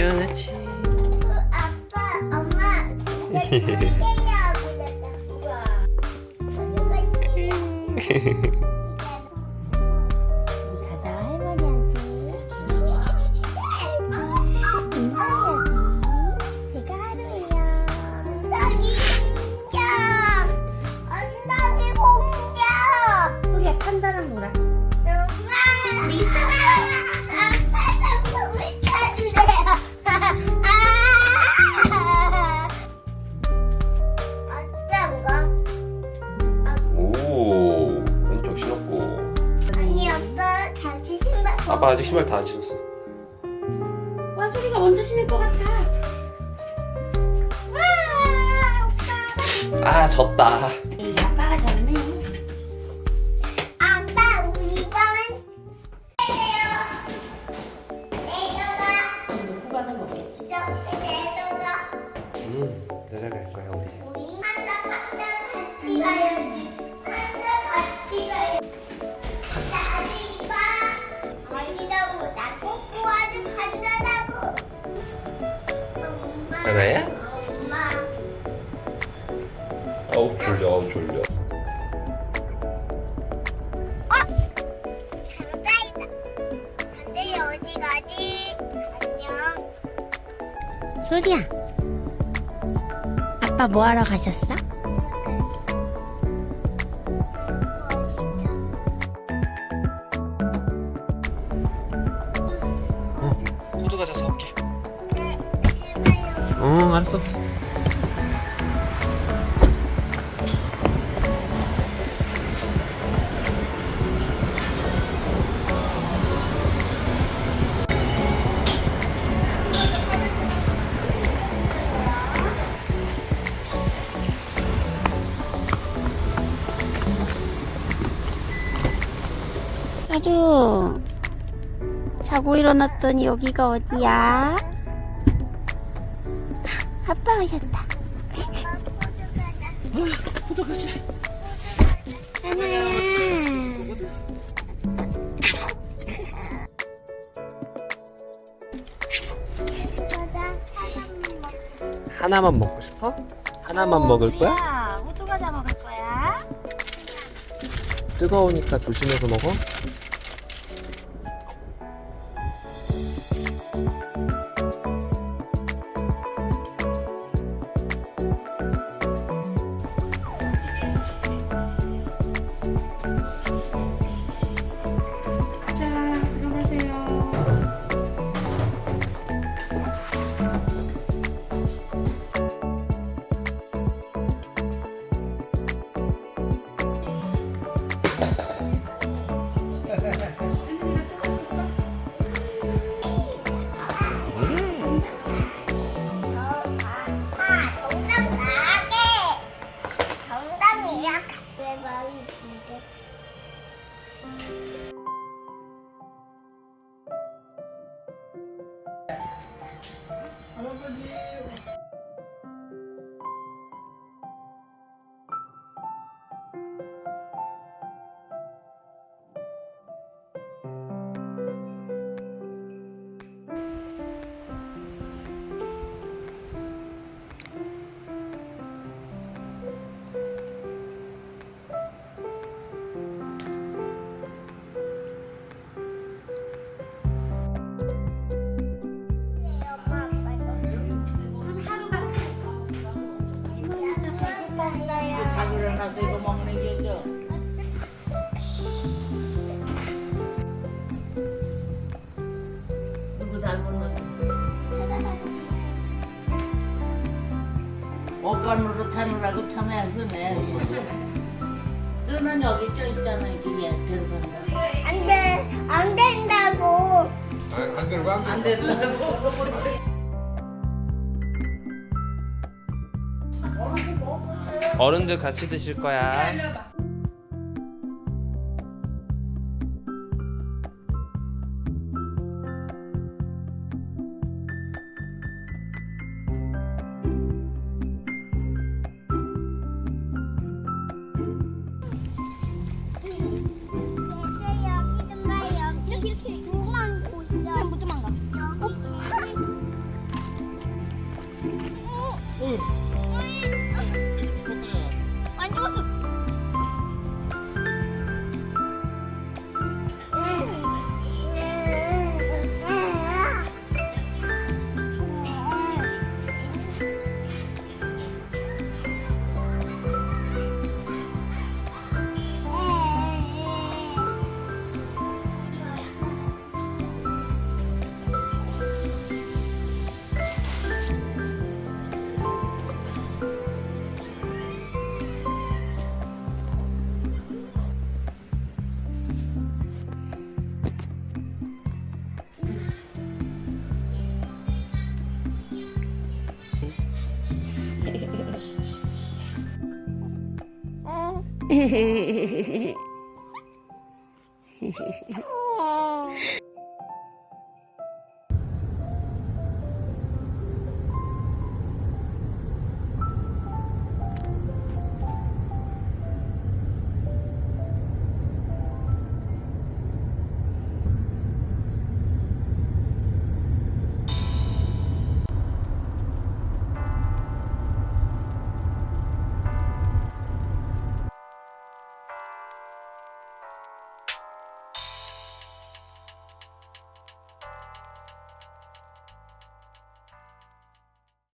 시원하지? 아빠, 엄마, 진짜 신기해요. 우와. 아빠 아직 신발 다 안 신었어. 와 소리가 먼저 신을 것 같아. 와 오빠. 아 졌다 졸려. 강자이다. 강자이 어디 가지 안녕. 소리야. 아빠 뭐 하러 가셨어? 호두 과자 사올게. 네, 제발요. 응 알았어 하루 자고 일어났더니 여기가 어디야? 아빠 오셨다 하나야 과자 하나만 먹 먹고 싶어? 하나만 먹을 거야? 야 호두 과자 먹을 거야? 뜨거우니까 조심해서 먹어 Thank you. 자고 일어나서 이거 먹는 게죠. 누구 닮았나? 오빠 노릇하느라고 참 애쓰네. 너는 여기 쪄 있잖아. 이게 얘 들어간다. 안 돼, 안 된다고. 안안안 된다고. 어른들 같이 드실 거야. 여기 へへへへへ